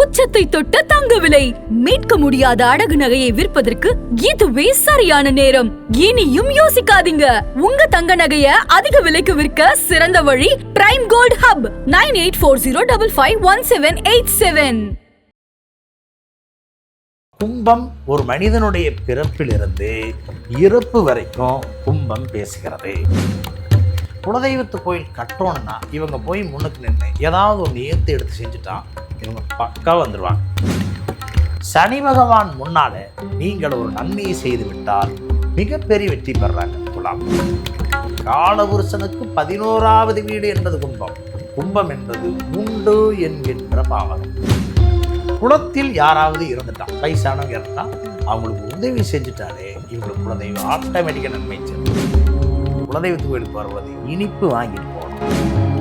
உச்சத்தை தொட்ட தங்க விலை மீட்க முடியாத அடகு நகையை விற்பதற்கு இதுவே சரியான நேரம். இனியும் யோசிக்காதீங்க. உங்க தங்க நகைய அதிக விலைக்கு விற்க சிறந்த வழி prime gold hub nine eight four zero double five one seven eight seven. கும்பம் ஒரு மனிதனுடைய பிறப்பிலிருந்து இறப்பு வரைக்கும் கும்பம் பேசுகிறது. குலதெய்வத்து கோயில் கட்டணும்னா இவங்க போய் முன்னுக்கு நின்று ஏதாவது ஒன்று ஏற்று எடுத்து செஞ்சுட்டான் இவங்க பக்கா வந்துடுவாங்க சனி பகவான் முன்னால நீங்கள் ஒரு நன்மையை செய்து விட்டால் மிகப்பெரிய வெற்றி பெறாங்க குலாம் காலபுருஷனுக்கு பதினோராவது வீடு என்பது கும்பம். கும்பம் என்பது உண்டு என்கின்ற பாவம் குளத்தில் யாராவது இறந்துட்டான் வயசானவங்க இறந்துட்டான் அவங்களுக்கு உதவி செஞ்சுட்டாலே இவங்களுக்கு குலதெய்வம் ஆட்டோமேட்டிக்காக நன்மை செய்யும். குலதெய்வத்துக்கு கோயிலுக்கு வருவது இனிப்பு வாங்கிட்டு போகணும்.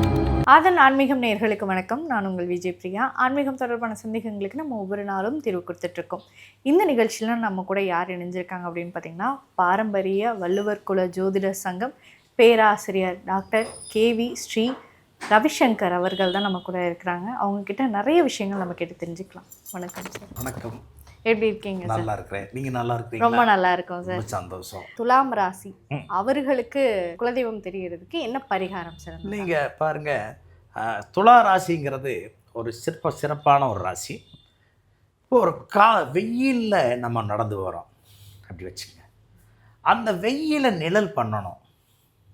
அதன் ஆன்மீகம் நேர்களுக்கு வணக்கம். நான் உங்கள் விஜய் பிரியா. ஆன்மீகம் தொடர்பான சந்தேகங்களுக்கு நம்ம ஒவ்வொரு நாளும் தீர்வு கொடுத்துட்ருக்கோம். இந்த நிகழ்ச்சியில் நம்ம கூட யார் இணைஞ்சிருக்காங்க அப்படின்னு பார்த்தீங்கன்னா பாரம்பரிய வள்ளுவர் குல ஜோதிடர் சங்கம் பேராசிரியர் டாக்டர் கேவி ஸ்ரீ ரவிசங்கர் அவர்கள் தான் நம்ம கூட இருக்கிறாங்க. அவங்கக்கிட்ட நிறைய விஷயங்கள் நம்ம கேட்டு தெரிஞ்சுக்கலாம். வணக்கம் சார். வணக்கம். எப்படி இருக்கீங்க நல்லா இருக்கிறேன் நீங்க நல்லா ரொம்ப இருக்கிறீங்களா நல்லா இருக்கும் சார் ரொம்ப சந்தோஷம். துலாம் ராசி. அவர்களுக்கு குலதெய்வம் தெரியறதுக்கு என்ன பரிகாரம் சார் நீங்க பாருங்க துலா ராசிங்கிறது ஒரு சிற்ப சிறப்பான ஒரு ராசி. இப்போ ஒரு கா வெயில்ல நம்ம நடந்து வரோம். அப்படி வச்சுங்க. அந்த வெயில நிழல் பண்ணணும்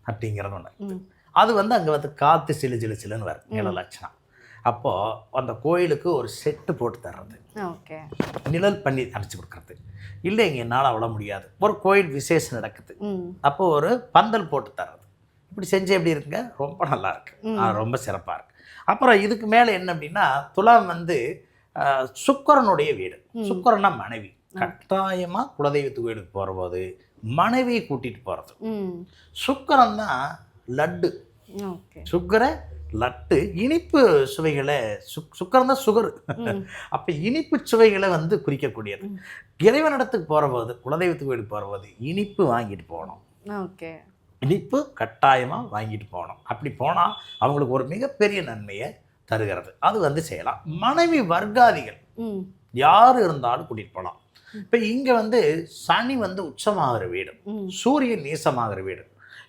அப்படிங்கிறது ஒன்று அது வந்து அங்கே வந்து காற்று சிலு சிலு சிலுன்னு வரும். நிழல் லட்சணம் அப்போது அந்த கோயிலுக்கு ஒரு செட்டு போட்டு தர்றது. ஓகே. நிழல் பண்ணி அடிச்சு கொடுக்கறது. இல்லைங்க என்னால் அவ்வளோ முடியாது. ஒரு கோயில் விசேஷம் நடக்குது. அப்போ ஒரு பந்தல் போட்டு தர்றது. இப்படி செஞ்சு எப்படி இருக்குங்க? ரொம்ப நல்லா இருக்கு. ம். ஆ, ரொம்ப சிறப்பாக இருக்கு. அப்புறம் இதுக்கு மேலே என்ன அப்படின்னா துலாம் வந்து சுக்கிரனுடைய வீடு. சுக்கிரனா மனைவி. கட்டாயமாக குலதெய்வத்து கோயிலுக்கு போகிற போது மனைவியை கூட்டிகிட்டு போகிறது சுக்கிரன் தான் லட்டு. ஓகே. சுக்கர லட்டு இனிப்பு சுவைகளை சுக் சுக்கரம் தான் சுகர் அப்போ இனிப்பு சுவைகளை வந்து குறிக்கக்கூடியது. இறைவனிடத்துக்கு போகிற போது குலதெய்வத்துக்கு கோயிலுக்கு போகிற போது இனிப்பு வாங்கிட்டு போகணும். ஓகே. இனிப்பு கட்டாயமாக வாங்கிட்டு போகணும். அப்படி போனால் அவங்களுக்கு ஒரு மிகப்பெரிய நன்மையை தருகிறது. அது வந்து செய்யலாம். மனைவி வர்க்காதிகள் யார் இருந்தாலும் கூட்டிகிட்டு போகலாம். இப்போ இங்கே வந்து சனி வந்து உச்சமாகிற வீடு. சூரியன் நீசமாகிற வீடு.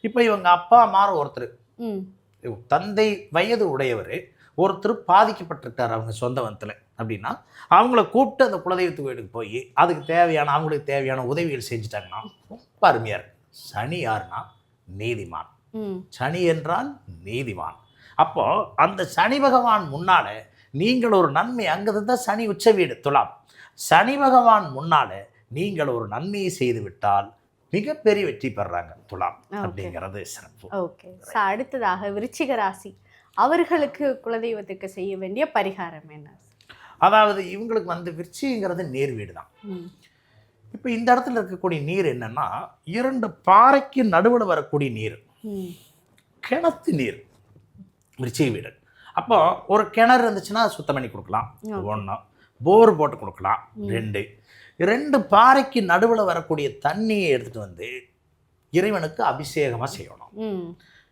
இப்போ இவங்க அப்பா அம்மா ஒருத்தர் தந்தை வயது உடையவர் ஒருத்தர் பாதிக்கப்பட்டிருக்கார் அவங்க சொந்த வனத்தில் அப்படின்னா அவங்கள கூப்பிட்டு அந்த குலதெய்வத்து வீட்டுக்கு போய் அதுக்கு தேவையான அவங்களுக்கு தேவையான உதவிகள் செஞ்சுட்டாங்கன்னா ரொம்ப அருமையாக இருக்கு. சனி யாருன்னா நீதிமான். சனி என்றால் நீதிமான். அப்போ அந்த சனி பகவான் முன்னால நீங்கள் ஒரு நன்மை அங்கே தான் சனி உச்ச வீடு துலாம். சனி பகவான் முன்னால நீங்கள் ஒரு நன்மையை செய்து விட்டால் மிகப்பெரிய வெற்றி பெறாங்க துலாம். அப்படிங்கிறது சிறப்பு. அடுத்ததாக விருச்சிக ராசி. அவர்களுக்கு குலதெய்வத்துக்கு செய்ய வேண்டிய பரிகாரம் என்ன? அதாவது இவங்களுக்கு வந்து விருச்சிங்கிறது நீர் வீடு தான். இப்போ இந்த இடத்துல இருக்கக்கூடிய நீர் என்னன்னா இரண்டு பாறைக்கு நடுவில் வரக்கூடிய நீர். கிணத்து நீர். விருச்சிக வீடு. அப்போ ஒரு கிணறு இருந்துச்சுன்னா சுத்தம் பண்ணி கொடுக்கலாம். ஒன்று போர் போட்டு கொடுக்கலாம். ரெண்டு ரெண்டு பாறைக்கு நடுவில் வரக்கூடிய தண்ணியை எடுத்துகிட்டு வந்து இறைவனுக்கு அபிஷேகமாக செய்யணும்.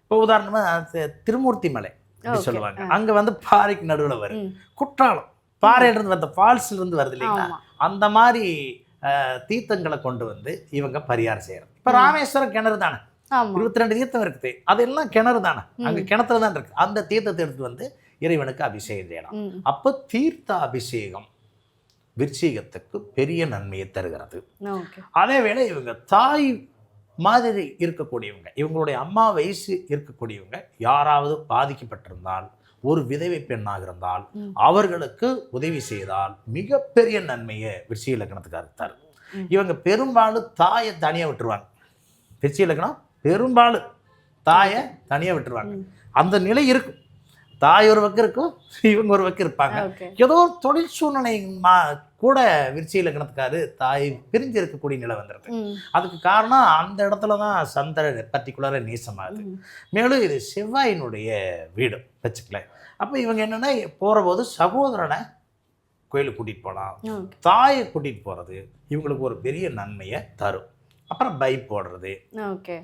இப்போ உதாரணமாக திருமூர்த்தி மலை அப்படி. சொல்லுவாங்க. அங்கே வந்து பாறைக்கு நடுவில் வரும். குற்றாலம். பாறையிலிருந்து வந்த ஃபால்ஸ்ல இருந்து வருது இல்லைங்களா? அந்த மாதிரி தீர்த்தங்களை கொண்டு வந்து இவங்க பரிகாரம் செய்யறது. இப்போ ராமேஸ்வரம் கிணறு தானே? இருபத்தி ரெண்டு தீர்த்தம் இருக்குது. அதெல்லாம் கிணறு தானே? அங்கே. கிணத்துல தான் இருக்கு. அந்த தீர்த்தத்தை எடுத்துட்டு வந்து இறைவனுக்கு அபிஷேகம் செய்யலாம். அப்போ தீர்த்த அபிஷேகம். விருச்சிகத்துக்கு பெரிய நன்மையை தருகிறது. அதே வேளை இவங்க தாய் மாதிரி இருக்கக்கூடியவங்க இவங்களுடைய அம்மா வயசு இருக்கக்கூடியவங்க யாராவது பாதிக்கப்பட்டிருந்தால் ஒரு விதவை பெண்ணாக இருந்தால். அவர்களுக்கு உதவி செய்தால் மிகப்பெரிய நன்மையை விருச்சிக இலக்கணத்துக்கு தரும் ம். இவங்க பெரும்பாலும் தாயை தனியாக விட்டுருவாங்க. விருச்சிக இலக்கணம் பெரும்பாலும் தாயை தனியாக விட்டுருவாங்க. அந்த நிலை இருக்கும். தாய் ஒரு பக்கம் இருக்கும் இவங்க ஒரு பக்கம் இருப்பாங்க. ஏதோ தொழில் சூழ்நிலை மா கூட விருச்சி இலக்கணத்துக்காரு தாய் பிரிஞ்சு இருக்கக்கூடிய நிலை வந்துடுது. அதுக்கு காரணம் அந்த இடத்துல தான் சந்திரன் பர்டிகுலராக நீசமாகுது. மேலும் இது செவ்வாயினுடைய வீடு வச்சுக்கல அப்போ இவங்க என்னென்னா போகிற போது சகோதரனை கோயிலுக்கு கூட்டிகிட்டு போகலாம் தாயை கூட்டிகிட்டு போகிறது இவங்களுக்கு ஒரு பெரிய நன்மையை தரும். அப்புறம் பைப் போடுறது. ஓகே.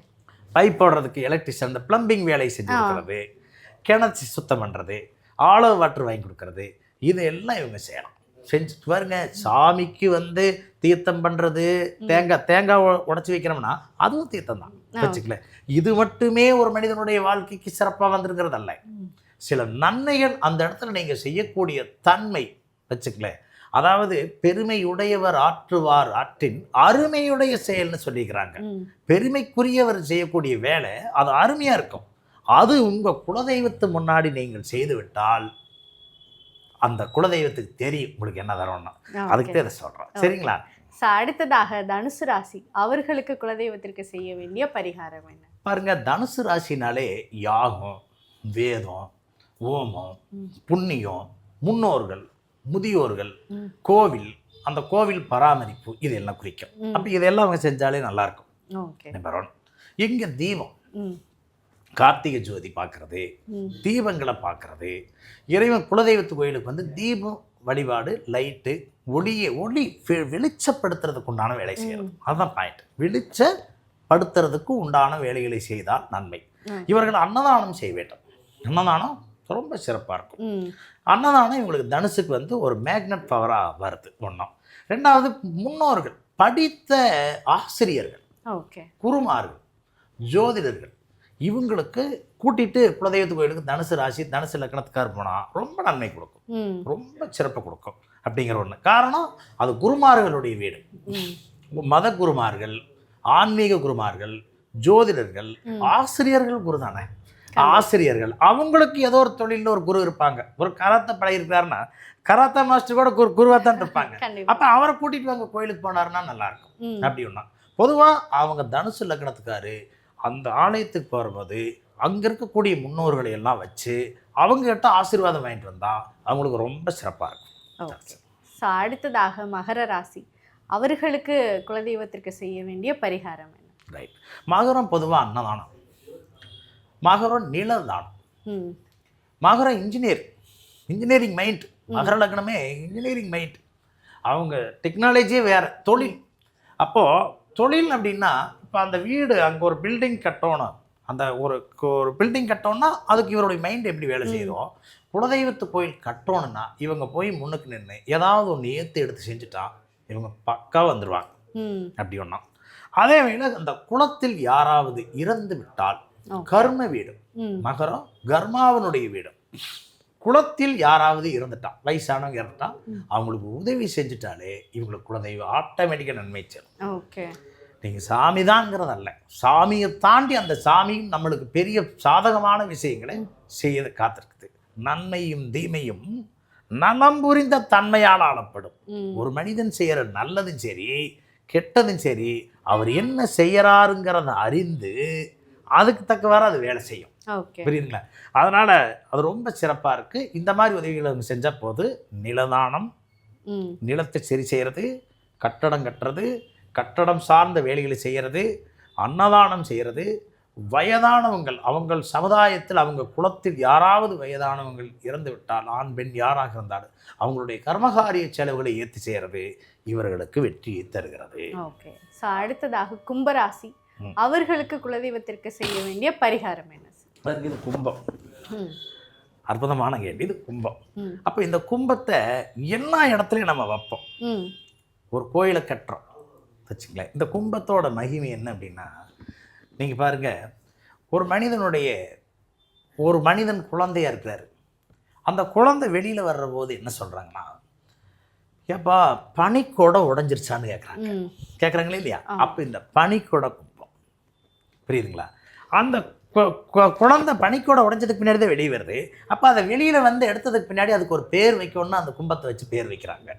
பைப் போடுறதுக்கு எலக்ட்ரிஷியன் இந்த ப்ளம்பிங் வேலை செஞ்சு. கொடுக்கறது கிணச்சி சுத்தம் பண்ணுறது ஆலோ வாட்டர் வாங்கி கொடுக்கறது இதெல்லாம் இவங்க செய்யலாம். செஞ்சு பாருங்க சாமிக்கு வந்து தீர்த்தம் பண்ணுறது தேங்காய் தேங்காய் உடச்சி வைக்கிறோம்னா அதுவும் தீர்த்தம் தான். வச்சுக்கல. இது மட்டுமே ஒரு மனிதனுடைய வாழ்க்கைக்கு சிறப்பாக வந்திருக்கிறது அல்ல. சில நன்மைகள் அந்த இடத்துல நீங்கள் செய்யக்கூடிய தன்மை வச்சுக்கல. அதாவது பெருமையுடையவர் ஆற்றுவார் ஆற்றின் அருமையுடைய செயல்னு சொல்லிக்கிறாங்க. பெருமைக்குரியவர் செய்யக்கூடிய வேலை அது அருமையாக இருக்கும். அது உங்கள் குலதெய்வத்து முன்னாடி நீங்கள் செய்து விட்டால் அந்த குலதெய்வத்துக்கு தெரியும் உங்களுக்கு என்ன தரணும்னா அதுக்கு இதை சொல்கிறோம் சரிங்களா? So, அடுத்ததாக தனுசு ராசி அவர்களுக்கு குலதெய்வத்திற்கு செய்ய வேண்டிய பரிகாரம் என்ன? பாருங்க தனுசு ராசினாலே யாகம் வேதம் ஓமம். புண்ணியம் முன்னோர்கள் முதியோர்கள். கோவில் அந்த கோவில் பராமரிப்பு இது எல்லாம் குறிக்கும். அப்போ இதெல்லாம் அவங்க செஞ்சாலே நல்லா இருக்கும். ஓகே. நம்பர் ஒன் இங்கே தீபம். கார்த்திகை ஜோதி பார்க்கறது தீபங்களை பார்க்கறது இறைவன் குலதெய்வத்து கோயிலுக்கு வந்து தீபம் வழிபாடு லைட்டு ஒளியை ஒளி வெளிச்சப்படுத்துறதுக்கு உண்டான வேலை செய்யறது. அதுதான் பாயிண்ட் வெளிச்சப்படுத்துறதுக்கு உண்டான வேலைகளை செய்தால் நன்மை. இவர்கள் அன்னதானம் செய்ய வேண்டும். அன்னதானம் ரொம்ப சிறப்பாக இருக்கும். அன்னதானம் இவங்களுக்கு தனுசுக்கு வந்து ஒரு மேக்னட் பவராக வருது ஒன்றும் ரெண்டாவது முன்னோர்கள் படித்த ஆசிரியர்கள் ஓகே. குருமார்கள் ஜோதிடர்கள் இவங்களுக்கு கூட்டிட்டு குலதெய்வத்து கோயிலுக்கு தனுசு ராசி தனுசு லக்கணத்துக்கார் போனால் ரொம்ப நன்மை கொடுக்கும். ரொம்ப சிறப்பு கொடுக்கும் அப்படிங்கிற ஒன்று காரணம் அது குருமார்களுடைய வீடு. மத குருமார்கள் ஆன்மீக குருமார்கள் ஜோதிடர்கள். ஆசிரியர்கள் குரு தானே. ஆசிரியர்கள் அவங்களுக்கு ஏதோ ஒரு தொழிலில் ஒரு குரு இருப்பாங்க. ஒரு கராத்தே பழகிருக்காருன்னா கராத்தே மாஸ்டர் கூட குரு குருவாக தான் இருப்பாங்க. அப்போ அவரை கூட்டிட்டு வாங்க கோயிலுக்கு போனாருன்னா நல்லா இருக்கும். ம். அப்படி ஒன்றா பொதுவாக அவங்க தனுசு லக்னத்துக்காரு அந்த ஆலயத்துக்கு போகும்போது அங்கே இருக்கக்கூடிய முன்னோர்களை எல்லாம் வச்சு அவங்ககிட்ட ஆசீர்வாதம் வாங்கிட்டு வந்தா அவங்களுக்கு ரொம்ப சிறப்பாக இருக்கும். ஸோ அடுத்ததாக மகர ராசி. அவர்களுக்கு குலதெய்வத்திற்கு செய்ய வேண்டிய பரிகாரம் என்ன? ரைட் மகரம் பொதுவாக அன்னதானம். மகரம் நிலதானம். மகரம் இன்ஜினியர் இன்ஜினியரிங் மைண்ட் மகர லக்னமே இன்ஜினியரிங் மைண்ட் அவங்க டெக்னாலஜியே வேறு. தொழில். அப்போது தொழில் அப்படின்னா இப்போ அந்த வீடு அங்கே ஒரு பில்டிங் கட்டணும். அந்த ஒரு ஒரு பில்டிங் கட்டோம்னா அதுக்கு இவருடைய மைண்ட் எப்படி வேலை செய்யுதோ குலதெய்வத்து கோயில் கட்டணும்னா இவங்க போய் முன்னுக்கு நின்று ஏதாவது ஒன்று ஏற்று எடுத்து செஞ்சுட்டா இவங்க பக்கா வந்துடுவாங்க அப்படி ஒன்றா அதே வேளை அந்த குலத்தில் யாராவது இறந்து விட்டால். கர்ம வீடு மகரம் கர்மாவனுடைய வீடு. குலத்தில் யாராவது இறந்துட்டா வயசானவங்க இறந்துட்டா ம். அவங்களுக்கு உதவி செஞ்சுட்டாலே இவங்களுக்கு குலதெய்வம் ஆட்டோமேட்டிக்காக நன்மை சேரும் ஓகே. நீங்கள் சாமி தான்ங்கிறதல்ல சாமியை தாண்டி அந்த சாமியும் நம்மளுக்கு பெரிய சாதகமான விஷயங்களை செய்ய காத்திருக்குது. நன்மையும் தீமையும் நலம் புரிந்த தன்மையால் ஆளப்படும் ஒரு மனிதன் செய்கிற நல்லதும் சரி கெட்டதும் சரி அவர் என்ன செய்யறாருங்கிறத அறிந்து அதுக்கு தக்கவாறு அது வேலை செய்யும். புரியுதுங்களா? அதனால் அது ரொம்ப சிறப்பாக இருக்குது இந்த மாதிரி உதவிகளை செஞ்சால் போது நிலதானம் நிலத்தை சரி செய்கிறது கட்டடம் கட்டுறது கட்டடம் சார்ந்த வேலைகளை செய்கிறது அன்னதானம் செய்கிறது. வயதானவங்கள் அவங்கள் சமுதாயத்தில் அவங்க குலத்தில் யாராவது வயதானவங்கள் இறந்து விட்டால் ஆண் பெண் யாராக இருந்தாலும் அவங்களுடைய கர்மகாரிய செலவுகளை ஏற்றி செய்கிறது இவர்களுக்கு வெற்றியை தருகிறது. ஓகே. ஸோ அடுத்ததாக கும்பராசி. அவர்களுக்கு குலதெய்வத்திற்கு செய்ய வேண்டிய பரிகாரம் என்ன இது கும்பம். அற்புதமான கேள்வி இது கும்பம். அப்போ இந்த கும்பத்தை எல்லா இடத்துலையும் நம்ம வைப்போம்? ஒரு கோயிலை கட்டுறோம். வச்சுங்களேன் இந்த கும்பத்தோட மகிமை என்ன அப்படின்னா நீங்கள் பாருங்க ஒரு மனிதனுடைய ஒரு மனிதன் குழந்தையா இருக்கிறாரு. அந்த குழந்தை வெளியில் வர்ற போது என்ன சொல்கிறாங்கன்னா ஏப்பா பனிக்கூட உடஞ்சிருச்சான்னு கேட்குறாங்க கேட்குறாங்களே இல்லையா. அப்போ இந்த பனிக்கூட கும்பம். புரியுதுங்களா? அந்த குழந்தை பனிக்கூட உடைஞ்சதுக்கு பின்னாடி தான் வெளியே வருது. அப்போ அதை வெளியில் வந்து எடுத்ததுக்கு பின்னாடி அதுக்கு ஒரு பேர் வைக்கணும்னு அந்த கும்பத்தை வச்சு பேர் வைக்கிறாங்க.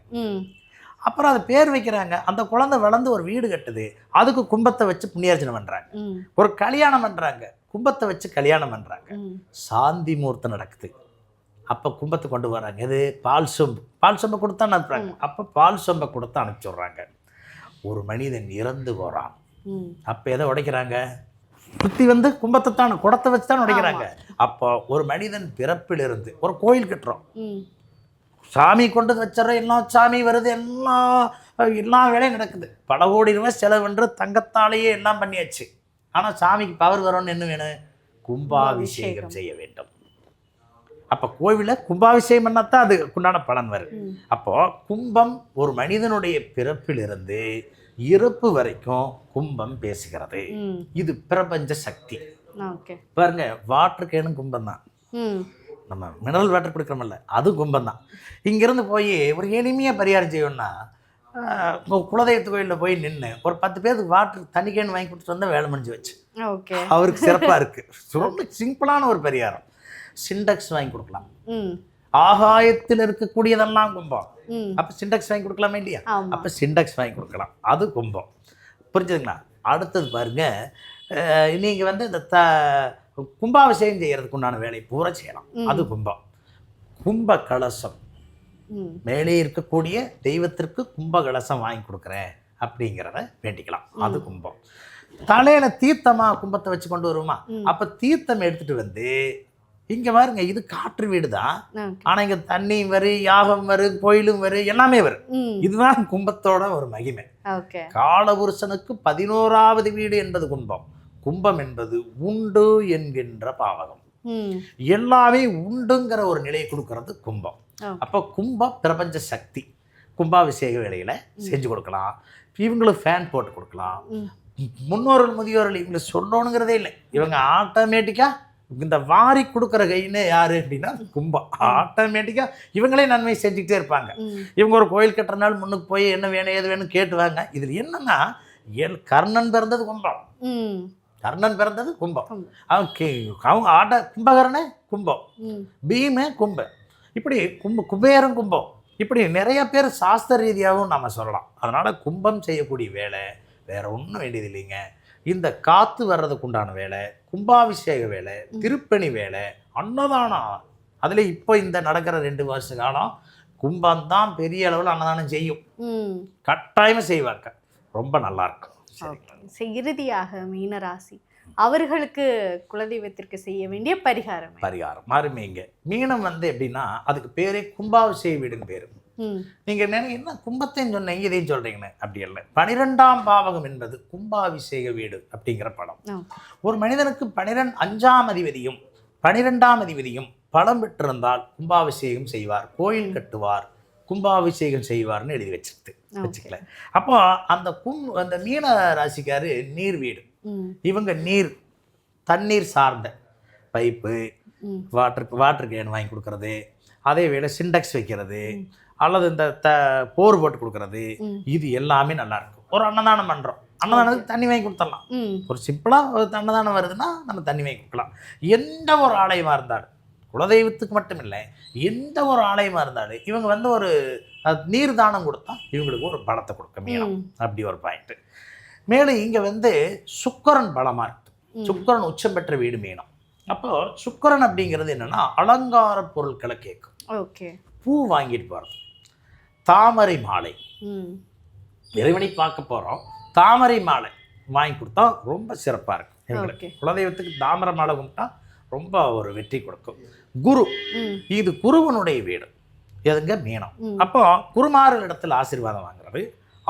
அப்புறம் அது பேர் வைக்கிறாங்க. அந்த குழந்தை வளர்ந்து ஒரு வீடு கட்டுது. அதுக்கு கும்பத்தை வச்சு புண்ணியார்ச்சனை பண்ணுறாங்க ஒரு கல்யாணம் பண்ணுறாங்க கும்பத்தை வச்சு கல்யாணம் பண்ணுறாங்க சாந்தி முகூர்த்தம் நடக்குது. அப்போ கும்பத்தை கொண்டு வராங்க. இது பால் சொம்பு. பால் சொம்பை கொடுத்தா அனுப்புகிறாங்க அப்போ பால் சொம்பை கொடுத்து அனுப்பிச்சி விட்றாங்க. ஒரு மனிதன் இறந்து போகிறான் அப்போ எதை உடைக்கிறாங்க? சுற்றி வந்து கும்பத்தை தான் குடத்தை வச்சு தான் உடைக்கிறாங்க. அப்போ ஒரு மனிதன் பிறப்பிலிருந்து ஒரு கோயில் கட்டுறோம். சாமி கொண்டு வச்சிடற எல்லாம் சாமி வருது எல்லாம் எல்லா வேலையும் நடக்குது. பல கோடி ரூபாய் செலவுன்ற தங்கத்தாலேயே எல்லாம் பண்ணியாச்சு. ஆனால் சாமிக்கு பவர் வரணும்னு என்ன வேணும்? கும்பாபிஷேகம் செய்ய வேண்டும். அப்போ கோவிலில் கும்பாபிஷேகம் பண்ணாதான் அதுக்கு உண்டான பலன் வருது ம். அப்போ கும்பம் ஒரு மனிதனுடைய பிறப்பிலிருந்து இறப்பு வரைக்கும் கும்பம் பேசுகிறது. இது பிரபஞ்ச சக்தி. பாருங்க வாட்டர் கேனும் கும்பம் தான் நம்ம மினரல் வாட்டர் குடிக்கிறோம்ல அது கும்பம் தான் இங்கேருந்து போய் ஒரு எளிமையாக பரிகாரம் செய்யணும்னா குலதெய்வத்து கோயிலில் போய் நின்று ஒரு பத்து பேருக்கு வாட்டர் தண்ணி கேன் வாங்கி கொடுத்துட்டு வந்தால் வேலை முடிஞ்சு வச்சு ஓகே. அவருக்கு சிறப்பாக இருக்குது ரொம்ப சிம்பிளான ஒரு பரிகாரம். சிண்டக்ஸ் வாங்கி கொடுக்கலாம். ம். ஆகாயத்தில் இருக்கக்கூடியதெல்லாம் கும்பம். அப்போ சிண்டக்ஸ் வாங்கி கொடுக்கலாமா இல்லையா? அப்போ சிண்டக்ஸ் வாங்கி கொடுக்கலாம். அது கும்பம். புரிஞ்சுதுங்களா? அடுத்தது பாருங்க நீங்கள் வந்து இந்த த கும்பாபிஷேகம் செய்யறதுக்கு உண்டான வேலை பூரா செய்யலாம். அது கும்பம். கும்ப கலசம் மேலே இருக்கக்கூடிய தெய்வத்திற்கு கும்ப கலசம் வாங்கி கொடுக்குறேன் அப்படிங்கிறத வேண்டிக்கலாம். அது கும்பம். தலையில தீர்த்தமா கும்பத்தை வச்சு கொண்டு வருவோமா. அப்ப தீர்த்தம் எடுத்துட்டு வந்து இங்க பாருங்க இது காற்று வீடு தான். ஆனா இங்க தண்ணியும் வரும் யாகம் வரும் கோயிலும் வரும் எல்லாமே வரும் இதுதான் கும்பத்தோட ஒரு மகிமை. காலபுருஷனுக்கு பதினோராவது வீடு என்பது கும்பம். கும்பம் என்பது உண்டு என்கின்ற பாவகம். எல்லாமே உண்டுங்கிற ஒரு நிலையை கொடுக்கறது கும்பம். அப்போ கும்பம் பிரபஞ்ச சக்தி கும்பாபிஷேக வேலையில செஞ்சு கொடுக்கலாம். இவங்களுக்கு ஃபேன் போட்டு கொடுக்கலாம். முன்னோர்கள் முதியோர்கள் இவங்களுக்கு சொல்லணுங்கிறதே இல்லை. இவங்க ஆட்டோமேட்டிக்கா இந்த வாரி கொடுக்குற கைன்னு யாரு அப்படின்னா கும்பம். ஆட்டோமேட்டிக்கா இவங்களே நன்மை செஞ்சுக்கிட்டே இருப்பாங்க. இவங்க ஒரு கோயில் கட்டுறனால முன்னுக்கு போய் என்ன வேணும் ஏது வேணும் கேட்டுவாங்க. இதில் என்னன்னா எல் கர்ணன் பிறந்தது கும்பம். கர்ணன் பிறந்தது கும்பம். அவன் கே- அவங்க ஆட்ட கும்பகரணே கும்பம். பீமே கும்பம் இப்படி கும்ப குபேரம் கும்பம். இப்படி நிறைய பேர் சாஸ்திர ரீதியாகவும் நம்ம சொல்லலாம். அதனால கும்பம் செய்யக்கூடிய வேலை வேற ஒன்றும் வேண்டியது இல்லைங்க. இந்த காத்து வர்றதுக்கு உண்டான வேலை கும்பாபிஷேக வேலை திருப்பணி வேலை அன்னதானம். அதில் இப்போ இந்த நடக்கிற ரெண்டு வருஷ காலம் கும்பம் தான் பெரிய அளவில் அன்னதானம் செய்யும். கட்டாயமாக செய்வாங்க. ரொம்ப நல்லா இருக்கும். ஓகே சரி, இறுதியாக மீனராசி. அவர்களுக்கு குலதெய்வத்திற்கு செய்ய வேண்டிய பரிகாரம்? பரிகாரம். மாறுமேங்க மீனம் வந்து எப்படின்னா அதுக்கு பேரே கும்பாபிஷேக வீடுன்னு பேர். ம். நீங்கள் நினைக்க என்ன கும்பத்தையும் சொன்னீங்க இதையும் சொல்கிறீங்கன்னு அப்படி இல்லை பனிரெண்டாம் பாவகம் என்பது கும்பாபிஷேக வீடு அப்படிங்கிற படம். ஒரு மனிதனுக்கு பனிரெண்டு அஞ்சாம் அதிபதியும் பனிரெண்டாம் அதிபதியும் பலம் பெற்றிருந்தால் கும்பாபிஷேகம் செய்வார் கோயில் கட்டுவார் கும்பாபிஷேகம் செய்வார்னு எழுதி வச்சிருக்கு வச்சுக்கல. அப்போ அந்த கும் அந்த மீன ராசிக்காரு நீர் வீடு. இவங்க நீர் தண்ணீர் சார்ந்த பைப்பு ம். வாட்டர் கேன் வாங்கி கொடுக்கறது அதே வேளை சிண்டக்ஸ் வைக்கிறது அல்லது இந்த த போர் போட்டு கொடுக்கறது. இது எல்லாமே நல்லா இருக்கும். ஒரு அன்னதானம் பண்ணுறோம் அன்னதானத்துக்கு தண்ணி வாங்கி கொடுத்துடலாம். ஒரு சிம்பிளாக ஒரு அன்னதானம் வருதுன்னா நம்ம தண்ணி வாங்கி கொடுக்கலாம். எந்த ஒரு ஆலயமாக இருந்தாலும் குலதெய்வத்துக்கு மட்டும் இல்லை எந்த ஒரு ஆலயமாக இருந்தாலும் இவங்க வந்து ஒரு நீர் தானம் கொடுத்தா இவங்களுக்கு ஒரு பலத்தை கொடுக்க மீனம். அப்படி ஒரு பாயிண்ட் மேலும் இங்கே வந்து சுக்கரன் பலமாக இருக்கு. ம். சுக்கரன் உச்சம் பெற்ற வீடு மீனம். அப்போ சுக்கரன் அப்படிங்கிறது என்னன்னா அலங்கார பொருட்களை கேட்கும். ஓகே. பூ வாங்கிட்டு போகிறது தாமரை மாலை. இறைவனை பார்க்க போகிறோம் தாமரை மாலை வாங்கி கொடுத்தா ரொம்ப சிறப்பாக இருக்கும். எங்களுக்கு. குலதெய்வத்துக்கு தாமரை மாலை கும்பிட்டா ரொம்ப ஒரு வெற்றி கொடுக்கும். குரு இது குருவனுடைய வீடு. எதுங்க? மீனம். அப்போ குருமார்கள் இடத்துல ஆசீர்வாதம் வாங்குறது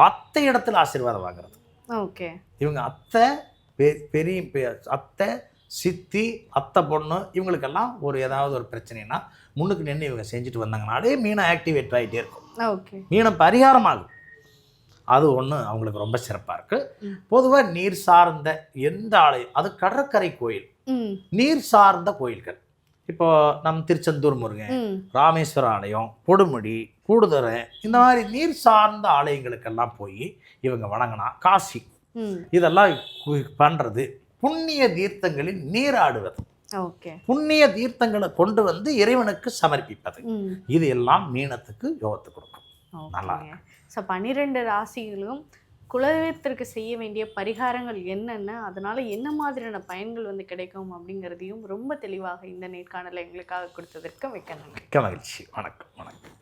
அத்தை இடத்துல ஆசீர்வாதம் வாங்குறது. ஓகே. இவங்க அத்தை பெரிய அத்தை சித்தி அத்தை பொண்ணு இவங்களுக்கெல்லாம் ஒரு ஏதாவது ஒரு பிரச்சனைனா முன்னுக்கு நின்று இவங்க செஞ்சுட்டு வந்தாங்கனாலே மீனம் ஆக்டிவேட் ஆகிட்டே இருக்கும். ஓகே. மீனம் பரிகாரமாகும். அது ஒன்று அவங்களுக்கு ரொம்ப சிறப்பாக இருக்குது. பொதுவாக நீர் சார்ந்த எந்த ஆலயம் அது கடற்கரை கோயில். நீர் சார்ந்த கோயில்கள். இப்போ நம் திருச்செந்தூர் முருகன் ராமேஸ்வர ஆலயம் கொடுமுடி கூடுதுறை இந்த மாதிரி நீர் சார்ந்த ஆலயங்களுக்கெல்லாம் போய் இவங்க வணங்கினா காசி. இதெல்லாம் பண்றது புண்ணிய தீர்த்தங்களில் நீராடுவது. ஓகே. புண்ணிய தீர்த்தங்களை கொண்டு வந்து இறைவனுக்கு சமர்ப்பிப்பது. இது எல்லாம் மீனத்துக்கு யோகத்தை கொடுக்கும். நல்லா ஸோ பன்னிரெண்டு ராசிகளும் குலதெய்வத்திற்கு செய்ய வேண்டிய பரிகாரங்கள் என்னென்ன? அதனால் என்ன மாதிரியான பயன்கள் வந்து கிடைக்கும் அப்படிங்கிறதையும் ரொம்ப தெளிவாக இந்த நேர்காணலை எங்களுக்காக கொடுத்ததற்கு மிக்க நன்றி. மிக்க மகிழ்ச்சி. வணக்கம் வணக்கம்.